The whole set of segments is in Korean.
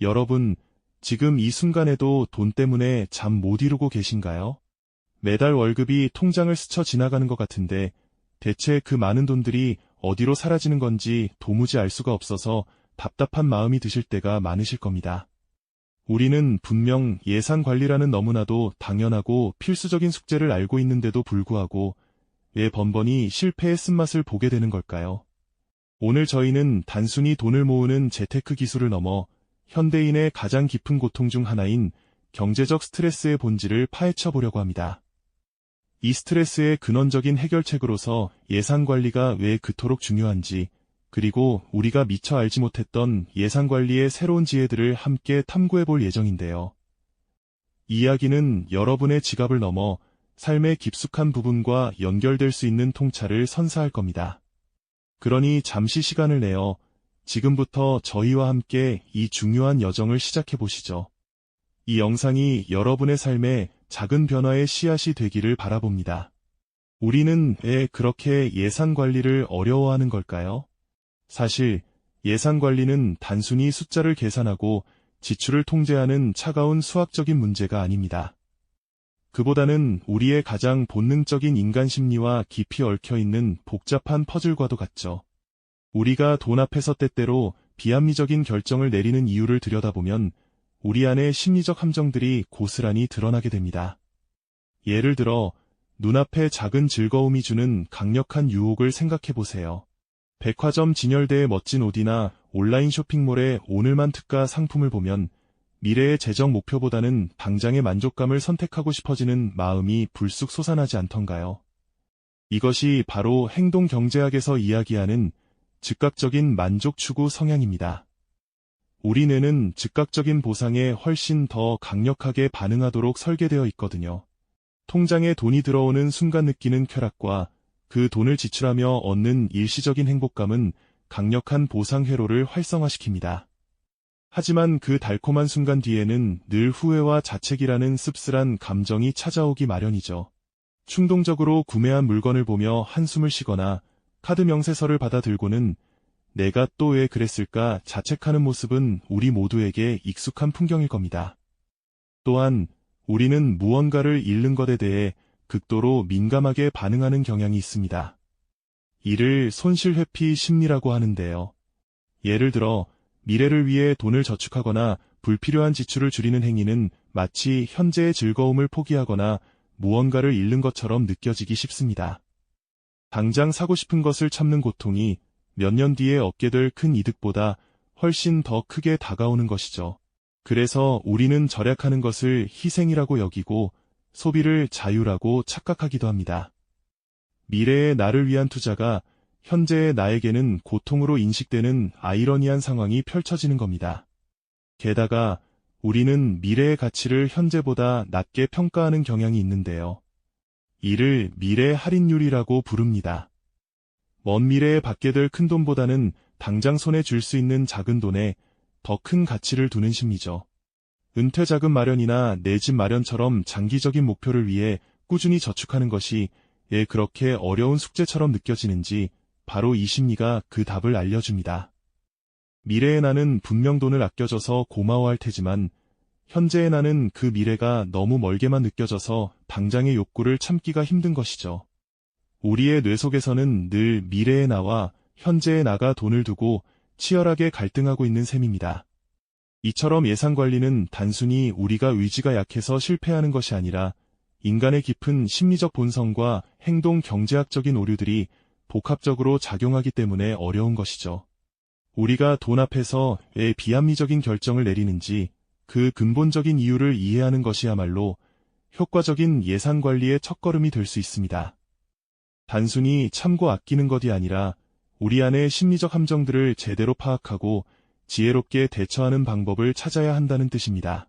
여러분, 지금 이 순간에도 돈 때문에 잠 못 이루고 계신가요? 매달 월급이 통장을 스쳐 지나가는 것 같은데 대체 그 많은 돈들이 어디로 사라지는 건지 도무지 알 수가 없어서 답답한 마음이 드실 때가 많으실 겁니다. 우리는 분명 예산 관리라는 너무나도 당연하고 필수적인 숙제를 알고 있는데도 불구하고 왜 번번이 실패의 쓴맛을 보게 되는 걸까요? 오늘 저희는 단순히 돈을 모으는 재테크 기술을 넘어 현대인의 가장 깊은 고통 중 하나인 경제적 스트레스의 본질을 파헤쳐 보려고 합니다. 이 스트레스의 근원적인 해결책으로서 예산 관리가 왜 그토록 중요한지, 그리고 우리가 미처 알지 못했던 예산 관리의 새로운 지혜들을 함께 탐구해 볼 예정인데요. 이 이야기는 여러분의 지갑을 넘어 삶의 깊숙한 부분과 연결될 수 있는 통찰을 선사할 겁니다. 그러니 잠시 시간을 내어 지금부터 저희와 함께 이 중요한 여정을 시작해 보시죠. 이 영상이 여러분의 삶에 작은 변화의 씨앗이 되기를 바라봅니다. 우리는 왜 그렇게 예산 관리를 어려워하는 걸까요? 사실 예산 관리는 단순히 숫자를 계산하고 지출을 통제하는 차가운 수학적인 문제가 아닙니다. 그보다는 우리의 가장 본능적인 인간 심리와 깊이 얽혀 있는 복잡한 퍼즐과도 같죠. 우리가 돈 앞에서 때때로 비합리적인 결정을 내리는 이유를 들여다보면 우리 안의 심리적 함정들이 고스란히 드러나게 됩니다. 예를 들어 눈앞에 작은 즐거움이 주는 강력한 유혹을 생각해 보세요. 백화점 진열대의 멋진 옷이나 온라인 쇼핑몰의 오늘만 특가 상품을 보면 미래의 재정 목표보다는 당장의 만족감을 선택하고 싶어지는 마음이 불쑥 솟아나지 않던가요? 이것이 바로 행동 경제학에서 이야기하는 즉각적인 만족 추구 성향입니다. 우리 뇌는 즉각적인 보상에 훨씬 더 강력하게 반응하도록 설계되어 있거든요. 통장에 돈이 들어오는 순간 느끼는 쾌락과 그 돈을 지출하며 얻는 일시적인 행복감은 강력한 보상 회로를 활성화시킵니다. 하지만 그 달콤한 순간 뒤에는 늘 후회와 자책이라는 씁쓸한 감정이 찾아오기 마련이죠. 충동적으로 구매한 물건을 보며 한숨을 쉬거나 카드 명세서를 받아 들고는 내가 또 왜 그랬을까 자책하는 모습은 우리 모두에게 익숙한 풍경일 겁니다. 또한 우리는 무언가를 잃는 것에 대해 극도로 민감하게 반응하는 경향이 있습니다. 이를 손실회피 심리라고 하는데요. 예를 들어 미래를 위해 돈을 저축하거나 불필요한 지출을 줄이는 행위는 마치 현재의 즐거움을 포기하거나 무언가를 잃는 것처럼 느껴지기 쉽습니다. 당장 사고 싶은 것을 참는 고통이 몇 년 뒤에 얻게 될 큰 이득보다 훨씬 더 크게 다가오는 것이죠. 그래서 우리는 절약하는 것을 희생이라고 여기고 소비를 자유라고 착각하기도 합니다. 미래의 나를 위한 투자가 현재의 나에게는 고통으로 인식되는 아이러니한 상황이 펼쳐지는 겁니다. 게다가 우리는 미래의 가치를 현재보다 낮게 평가하는 경향이 있는데요. 이를 미래 할인율이라고 부릅니다. 먼 미래에 받게 될 큰 돈보다는 당장 손에 줄 수 있는 작은 돈에 더 큰 가치를 두는 심리죠. 은퇴 자금 마련이나 내 집 마련처럼 장기적인 목표를 위해 꾸준히 저축하는 것이 왜 그렇게 어려운 숙제처럼 느껴지는지 바로 이 심리가 그 답을 알려줍니다. 미래의 나는 분명 돈을 아껴줘서 고마워할 테지만 현재의 나는 그 미래가 너무 멀게만 느껴져서 당장의 욕구를 참기가 힘든 것이죠. 우리의 뇌 속에서는 늘 미래의 나와 현재의 나가 돈을 두고 치열하게 갈등하고 있는 셈입니다. 이처럼 예산 관리는 단순히 우리가 의지가 약해서 실패하는 것이 아니라 인간의 깊은 심리적 본성과 행동 경제학적인 오류들이 복합적으로 작용하기 때문에 어려운 것이죠. 우리가 돈 앞에서 왜 비합리적인 결정을 내리는지 그 근본적인 이유를 이해하는 것이야말로 효과적인 예산 관리의 첫걸음이 될 수 있습니다. 단순히 참고 아끼는 것이 아니라 우리 안의 심리적 함정들을 제대로 파악하고 지혜롭게 대처하는 방법을 찾아야 한다는 뜻입니다.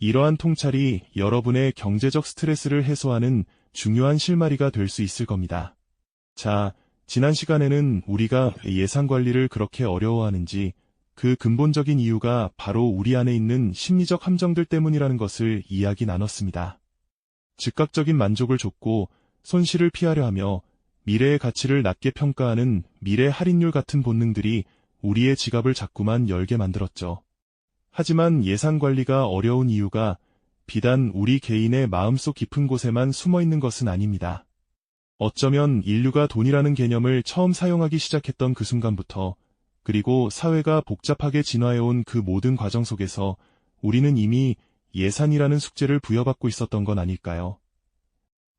이러한 통찰이 여러분의 경제적 스트레스를 해소하는 중요한 실마리가 될 수 있을 겁니다. 자, 지난 시간에는 우리가 예산 관리를 그렇게 어려워하는지 그 근본적인 이유가 바로 우리 안에 있는 심리적 함정들 때문이라는 것을 이야기 나눴습니다. 즉각적인 만족을 줬고 손실을 피하려 하며 미래의 가치를 낮게 평가하는 미래 할인율 같은 본능들이 우리의 지갑을 자꾸만 열게 만들었죠. 하지만 예산 관리가 어려운 이유가 비단 우리 개인의 마음속 깊은 곳에만 숨어 있는 것은 아닙니다. 어쩌면 인류가 돈이라는 개념을 처음 사용하기 시작했던 그 순간부터 그리고 사회가 복잡하게 진화해온 그 모든 과정 속에서 우리는 이미 예산이라는 숙제를 부여받고 있었던 건 아닐까요?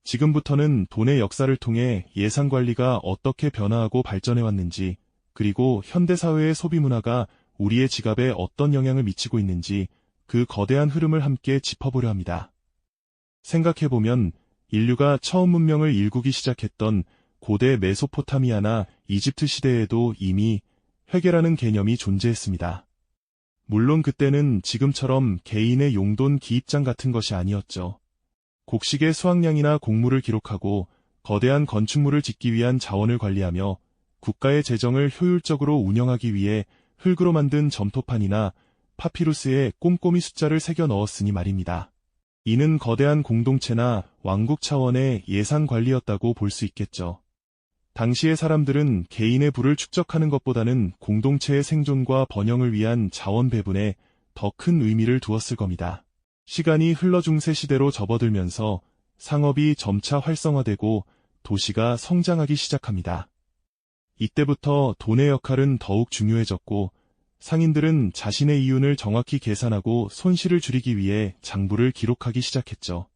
지금부터는 돈의 역사를 통해 예산 관리가 어떻게 변화하고 발전해 왔는지, 그리고 현대사회의 소비 문화가 우리의 지갑에 어떤 영향을 미치고 있는지 그 거대한 흐름을 함께 짚어보려 합니다. 생각해보면 인류가 처음 문명을 일구기 시작했던 고대 메소포타미아나 이집트 시대에도 이미 회계라는 개념이 존재했습니다. 물론 그때는 지금처럼 개인의 용돈 기입장 같은 것이 아니었죠. 곡식의 수확량이나 곡물을 기록하고 거대한 건축물을 짓기 위한 자원을 관리하며 국가의 재정을 효율적으로 운영하기 위해 흙으로 만든 점토판이나 파피루스에 꼼꼼히 숫자를 새겨 넣었으니 말입니다. 이는 거대한 공동체나 왕국 차원의 예산 관리였다고 볼 수 있겠죠. 당시의 사람들은 개인의 부를 축적하는 것보다는 공동체의 생존과 번영을 위한 자원 배분에 더 큰 의미를 두었을 겁니다. 시간이 흘러 중세 시대로 접어들면서 상업이 점차 활성화되고 도시가 성장하기 시작합니다. 이때부터 돈의 역할은 더욱 중요해졌고 상인들은 자신의 이윤을 정확히 계산하고 손실을 줄이기 위해 장부를 기록하기 시작했죠.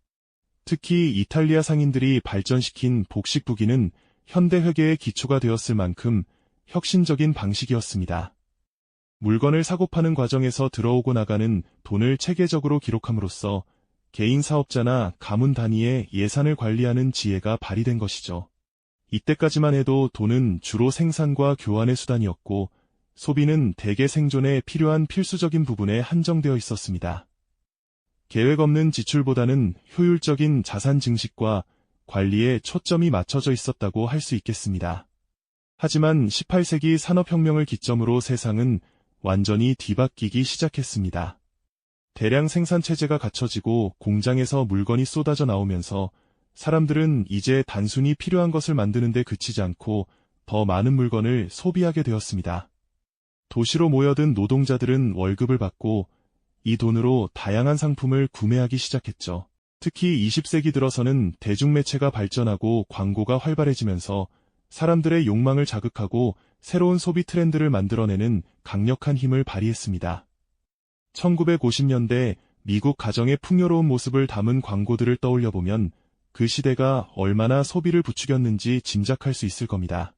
특히 이탈리아 상인들이 발전시킨 복식 부기는 현대 회계의 기초가 되었을 만큼 혁신적인 방식이었습니다. 물건을 사고 파는 과정에서 들어오고 나가는 돈을 체계적으로 기록함으로써 개인 사업자나 가문 단위의 예산을 관리하는 지혜가 발휘된 것이죠. 이때까지만 해도 돈은 주로 생산과 교환의 수단이었고 소비는 대개 생존에 필요한 필수적인 부분에 한정되어 있었습니다. 계획 없는 지출보다는 효율적인 자산 증식과 관리에 초점이 맞춰져 있었다고 할 수 있겠습니다. 하지만 18세기 산업혁명을 기점으로 세상은 완전히 뒤바뀌기 시작했습니다. 대량 생산체제가 갖춰지고 공장에서 물건이 쏟아져 나오면서 사람들은 이제 단순히 필요한 것을 만드는 데 그치지 않고 더 많은 물건을 소비하게 되었습니다. 도시로 모여든 노동자들은 월급을 받고 이 돈으로 다양한 상품을 구매하기 시작했죠. 특히 20세기 들어서는 대중매체가 발전하고 광고가 활발해지면서 사람들의 욕망을 자극하고 새로운 소비 트렌드를 만들어내는 강력한 힘을 발휘했습니다. 1950년대 미국 가정의 풍요로운 모습을 담은 광고들을 떠올려 보면 그 시대가 얼마나 소비를 부추겼는지 짐작할 수 있을 겁니다.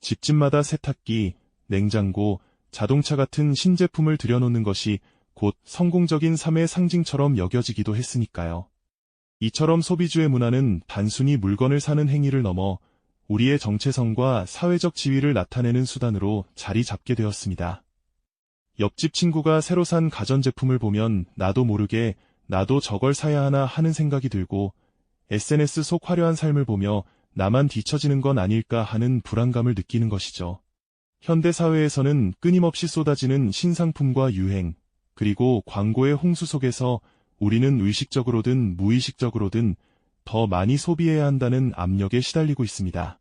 집집마다 세탁기, 냉장고, 자동차 같은 신제품을 들여놓는 것이 곧 성공적인 삶의 상징처럼 여겨지기도 했으니까요. 이처럼 소비주의 문화는 단순히 물건을 사는 행위를 넘어 우리의 정체성과 사회적 지위를 나타내는 수단으로 자리 잡게 되었습니다. 옆집 친구가 새로 산 가전제품을 보면 나도 모르게 나도 저걸 사야 하나 하는 생각이 들고 SNS 속 화려한 삶을 보며 나만 뒤처지는 건 아닐까 하는 불안감을 느끼는 것이죠. 현대 사회에서는 끊임없이 쏟아지는 신상품과 유행, 그리고 광고의 홍수 속에서 우리는 의식적으로든 무의식적으로든 더 많이 소비해야 한다는 압력에 시달리고 있습니다.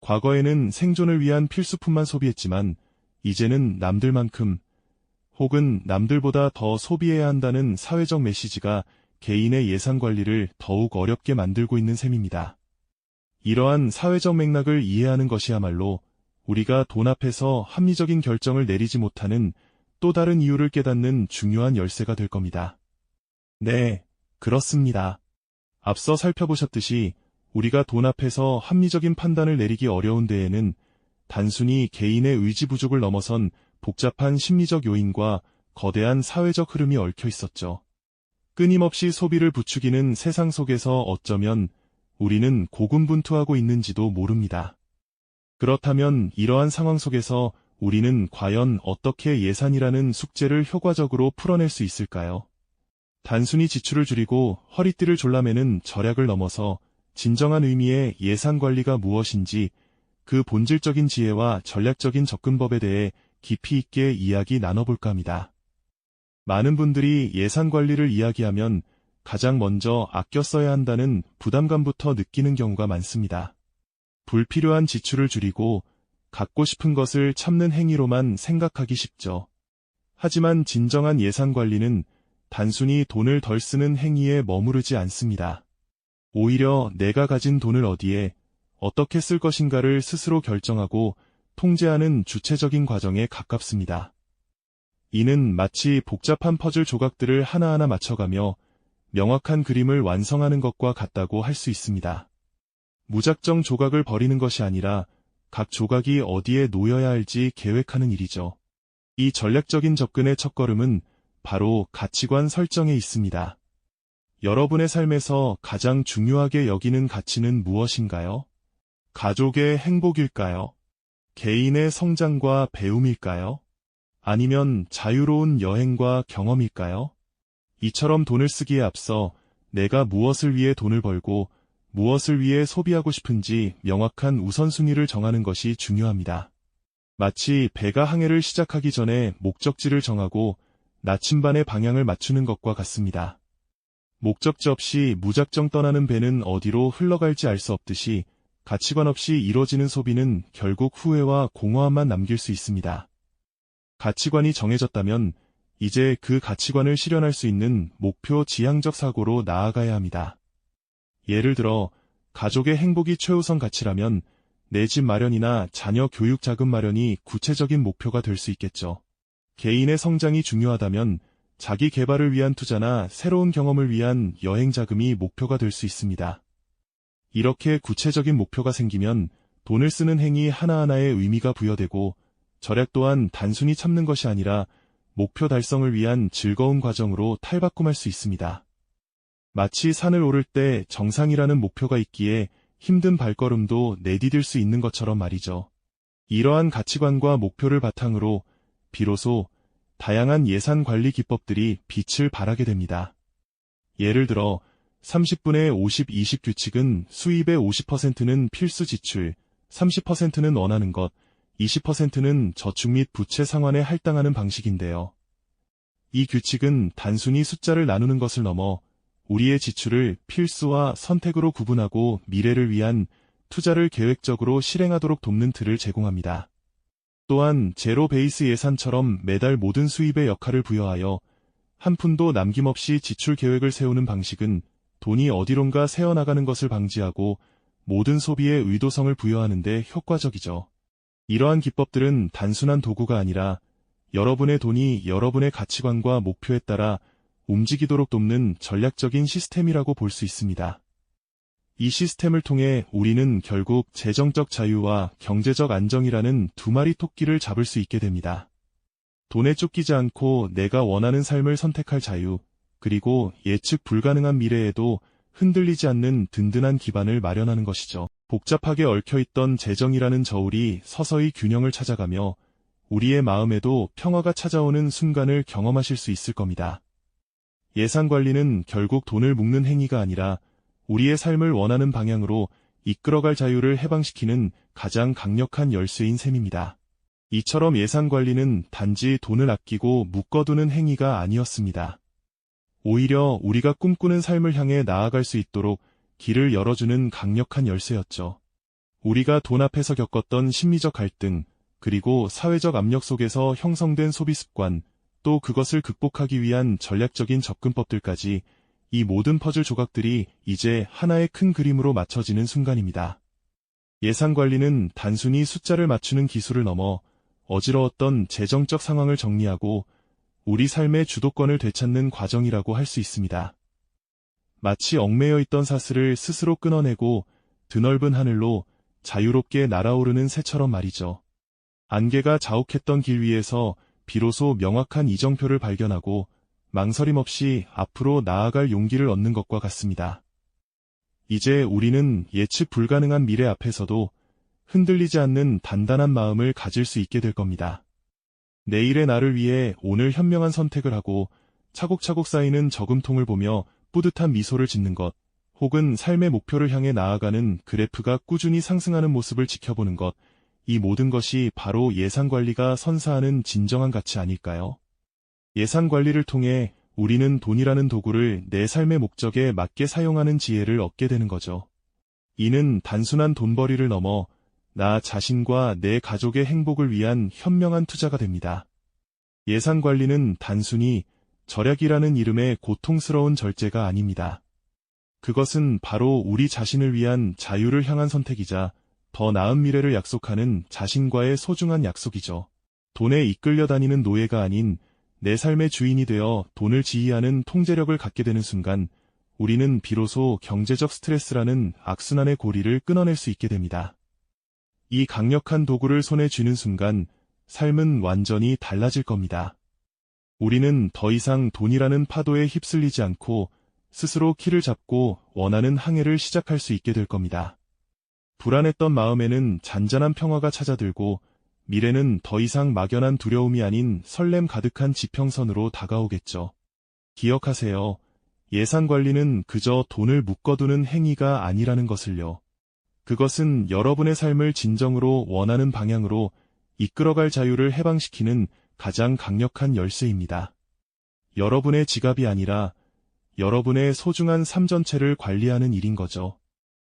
과거에는 생존을 위한 필수품만 소비했지만 이제는 남들만큼 혹은 남들보다 더 소비해야 한다는 사회적 메시지가 개인의 예산 관리를 더욱 어렵게 만들고 있는 셈입니다. 이러한 사회적 맥락을 이해하는 것이야말로 우리가 돈 앞에서 합리적인 결정을 내리지 못하는 또 다른 이유를 깨닫는 중요한 열쇠가 될 겁니다. 네, 그렇습니다. 앞서 살펴보셨듯이 우리가 돈 앞에서 합리적인 판단을 내리기 어려운 데에는 단순히 개인의 의지 부족을 넘어선 복잡한 심리적 요인과 거대한 사회적 흐름이 얽혀 있었죠. 끊임없이 소비를 부추기는 세상 속에서 어쩌면 우리는 고군분투하고 있는지도 모릅니다. 그렇다면 이러한 상황 속에서 우리는 과연 어떻게 예산이라는 숙제를 효과적으로 풀어낼 수 있을까요? 단순히 지출을 줄이고 허리띠를 졸라매는 절약을 넘어서 진정한 의미의 예산 관리가 무엇인지 그 본질적인 지혜와 전략적인 접근법에 대해 깊이 있게 이야기 나눠볼까 합니다. 많은 분들이 예산 관리를 이야기하면 가장 먼저 아껴 써야 한다는 부담감부터 느끼는 경우가 많습니다. 불필요한 지출을 줄이고 갖고 싶은 것을 참는 행위로만 생각하기 쉽죠. 하지만 진정한 예산 관리는 단순히 돈을 덜 쓰는 행위에 머무르지 않습니다. 오히려 내가 가진 돈을 어디에 어떻게 쓸 것인가를 스스로 결정하고 통제하는 주체적인 과정에 가깝습니다. 이는 마치 복잡한 퍼즐 조각들을 하나하나 맞춰가며 명확한 그림을 완성하는 것과 같다고 할 수 있습니다. 무작정 조각을 버리는 것이 아니라 각 조각이 어디에 놓여야 할지 계획하는 일이죠. 이 전략적인 접근의 첫걸음은 바로 가치관 설정에 있습니다. 여러분의 삶에서 가장 중요하게 여기는 가치는 무엇인가요? 가족의 행복일까요? 개인의 성장과 배움일까요? 아니면 자유로운 여행과 경험일까요? 이처럼 돈을 쓰기에 앞서 내가 무엇을 위해 돈을 벌고 무엇을 위해 소비하고 싶은지 명확한 우선순위를 정하는 것이 중요합니다. 마치 배가 항해를 시작하기 전에 목적지를 정하고 나침반의 방향을 맞추는 것과 같습니다. 목적지 없이 무작정 떠나는 배는 어디로 흘러갈지 알 수 없듯이 가치관 없이 이뤄지는 소비는 결국 후회와 공허함만 남길 수 있습니다. 가치관이 정해졌다면 이제 그 가치관을 실현할 수 있는 목표 지향적 사고로 나아가야 합니다. 예를 들어 가족의 행복이 최우선 가치라면 내 집 마련이나 자녀 교육 자금 마련이 구체적인 목표가 될 수 있겠죠. 개인의 성장이 중요하다면 자기 개발을 위한 투자나 새로운 경험을 위한 여행 자금이 목표가 될 수 있습니다. 이렇게 구체적인 목표가 생기면 돈을 쓰는 행위 하나하나에 의미가 부여되고 절약 또한 단순히 참는 것이 아니라 목표 달성을 위한 즐거운 과정으로 탈바꿈할 수 있습니다. 마치 산을 오를 때 정상이라는 목표가 있기에 힘든 발걸음도 내디딜 수 있는 것처럼 말이죠. 이러한 가치관과 목표를 바탕으로 비로소 다양한 예산 관리 기법들이 빛을 발하게 됩니다. 예를 들어 30분의 50-20 규칙은 수입의 50%는 필수 지출, 30%는 원하는 것, 20%는 저축 및 부채 상환에 할당하는 방식인데요. 이 규칙은 단순히 숫자를 나누는 것을 넘어 우리의 지출을 필수와 선택으로 구분하고 미래를 위한 투자를 계획적으로 실행하도록 돕는 틀을 제공합니다. 또한 제로 베이스 예산처럼 매달 모든 수입의 역할을 부여하여 한 푼도 남김없이 지출 계획을 세우는 방식은 돈이 어디론가 새어나가는 것을 방지하고 모든 소비에 의도성을 부여하는 데 효과적이죠. 이러한 기법들은 단순한 도구가 아니라 여러분의 돈이 여러분의 가치관과 목표에 따라 움직이도록 돕는 전략적인 시스템이라고 볼 수 있습니다. 이 시스템을 통해 우리는 결국 재정적 자유와 경제적 안정이라는 두 마리 토끼를 잡을 수 있게 됩니다. 돈에 쫓기지 않고 내가 원하는 삶을 선택할 자유, 그리고 예측 불가능한 미래에도 흔들리지 않는 든든한 기반을 마련하는 것이죠. 복잡하게 얽혀있던 재정이라는 저울이 서서히 균형을 찾아가며 우리의 마음에도 평화가 찾아오는 순간을 경험하실 수 있을 겁니다. 예산 관리는 결국 돈을 묶는 행위가 아니라 우리의 삶을 원하는 방향으로 이끌어갈 자유를 해방시키는 가장 강력한 열쇠인 셈입니다. 이처럼 예산 관리는 단지 돈을 아끼고 묶어두는 행위가 아니었습니다. 오히려 우리가 꿈꾸는 삶을 향해 나아갈 수 있도록 길을 열어주는 강력한 열쇠였죠. 우리가 돈 앞에서 겪었던 심리적 갈등, 그리고 사회적 압력 속에서 형성된 소비 습관, 또 그것을 극복하기 위한 전략적인 접근법들까지 이 모든 퍼즐 조각들이 이제 하나의 큰 그림으로 맞춰지는 순간입니다. 예산 관리는 단순히 숫자를 맞추는 기술을 넘어 어지러웠던 재정적 상황을 정리하고 우리 삶의 주도권을 되찾는 과정이라고 할 수 있습니다. 마치 얽매여 있던 사슬을 스스로 끊어내고 드넓은 하늘로 자유롭게 날아오르는 새처럼 말이죠. 안개가 자욱했던 길 위에서 비로소 명확한 이정표를 발견하고 망설임 없이 앞으로 나아갈 용기를 얻는 것과 같습니다. 이제 우리는 예측 불가능한 미래 앞에서도 흔들리지 않는 단단한 마음을 가질 수 있게 될 겁니다. 내일의 나를 위해 오늘 현명한 선택을 하고 차곡차곡 쌓이는 저금통을 보며 뿌듯한 미소를 짓는 것, 혹은 삶의 목표를 향해 나아가는 그래프가 꾸준히 상승하는 모습을 지켜보는 것, 이 모든 것이 바로 예산 관리가 선사하는 진정한 가치 아닐까요? 예산 관리를 통해 우리는 돈이라는 도구를 내 삶의 목적에 맞게 사용하는 지혜를 얻게 되는 거죠. 이는 단순한 돈벌이를 넘어 나 자신과 내 가족의 행복을 위한 현명한 투자가 됩니다. 예산 관리는 단순히 절약이라는 이름의 고통스러운 절제가 아닙니다. 그것은 바로 우리 자신을 위한 자유를 향한 선택이자 더 나은 미래를 약속하는 자신과의 소중한 약속이죠. 돈에 이끌려 다니는 노예가 아닌 내 삶의 주인이 되어 돈을 지휘하는 통제력을 갖게 되는 순간 우리는 비로소 경제적 스트레스라는 악순환의 고리를 끊어낼 수 있게 됩니다. 이 강력한 도구를 손에 쥐는 순간 삶은 완전히 달라질 겁니다. 우리는 더 이상 돈이라는 파도에 휩쓸리지 않고 스스로 키를 잡고 원하는 항해를 시작할 수 있게 될 겁니다. 불안했던 마음에는 잔잔한 평화가 찾아들고 미래는 더 이상 막연한 두려움이 아닌 설렘 가득한 지평선으로 다가오겠죠. 기억하세요. 예산 관리는 그저 돈을 묶어두는 행위가 아니라는 것을요. 그것은 여러분의 삶을 진정으로 원하는 방향으로 이끌어갈 자유를 해방시키는 가장 강력한 열쇠입니다. 여러분의 지갑이 아니라 여러분의 소중한 삶 전체를 관리하는 일인 거죠.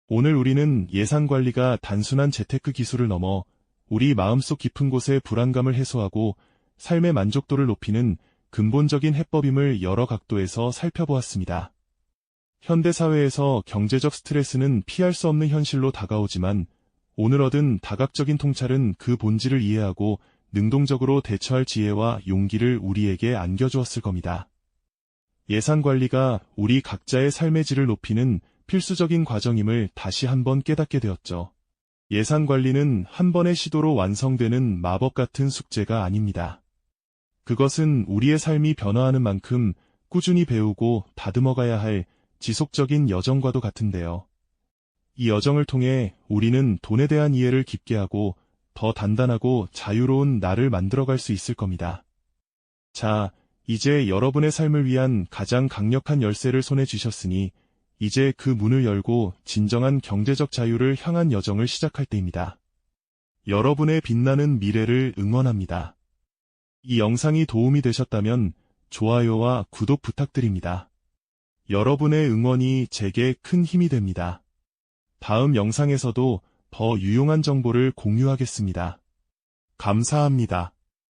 오늘 우리는 예산 관리가 단순한 재테크 기술을 넘어 우리 마음속 깊은 곳의 불안감을 해소하고 삶의 만족도를 높이는 근본적인 해법임을 여러 각도에서 살펴보았습니다. 현대사회에서 경제적 스트레스는 피할 수 없는 현실로 다가오지만 오늘 얻은 다각적인 통찰은 그 본질을 이해하고 능동적으로 대처할 지혜와 용기를 우리에게 안겨주었을 겁니다. 예산 관리가 우리 각자의 삶의 질을 높이는 필수적인 과정임을 다시 한번 깨닫게 되었죠. 예산 관리는 한 번의 시도로 완성되는 마법 같은 숙제가 아닙니다. 그것은 우리의 삶이 변화하는 만큼 꾸준히 배우고 다듬어가야 할 지속적인 여정과도 같은데요. 이 여정을 통해 우리는 돈에 대한 이해를 깊게 하고 더 단단하고 자유로운 나를 만들어갈 수 있을 겁니다. 자, 이제 여러분의 삶을 위한 가장 강력한 열쇠를 손에 쥐셨으니 이제 그 문을 열고 진정한 경제적 자유를 향한 여정을 시작할 때입니다. 여러분의 빛나는 미래를 응원합니다. 이 영상이 도움이 되셨다면 좋아요와 구독 부탁드립니다. 여러분의 응원이 제게 큰 힘이 됩니다. 다음 영상에서도 더 유용한 정보를 공유하겠습니다. 감사합니다.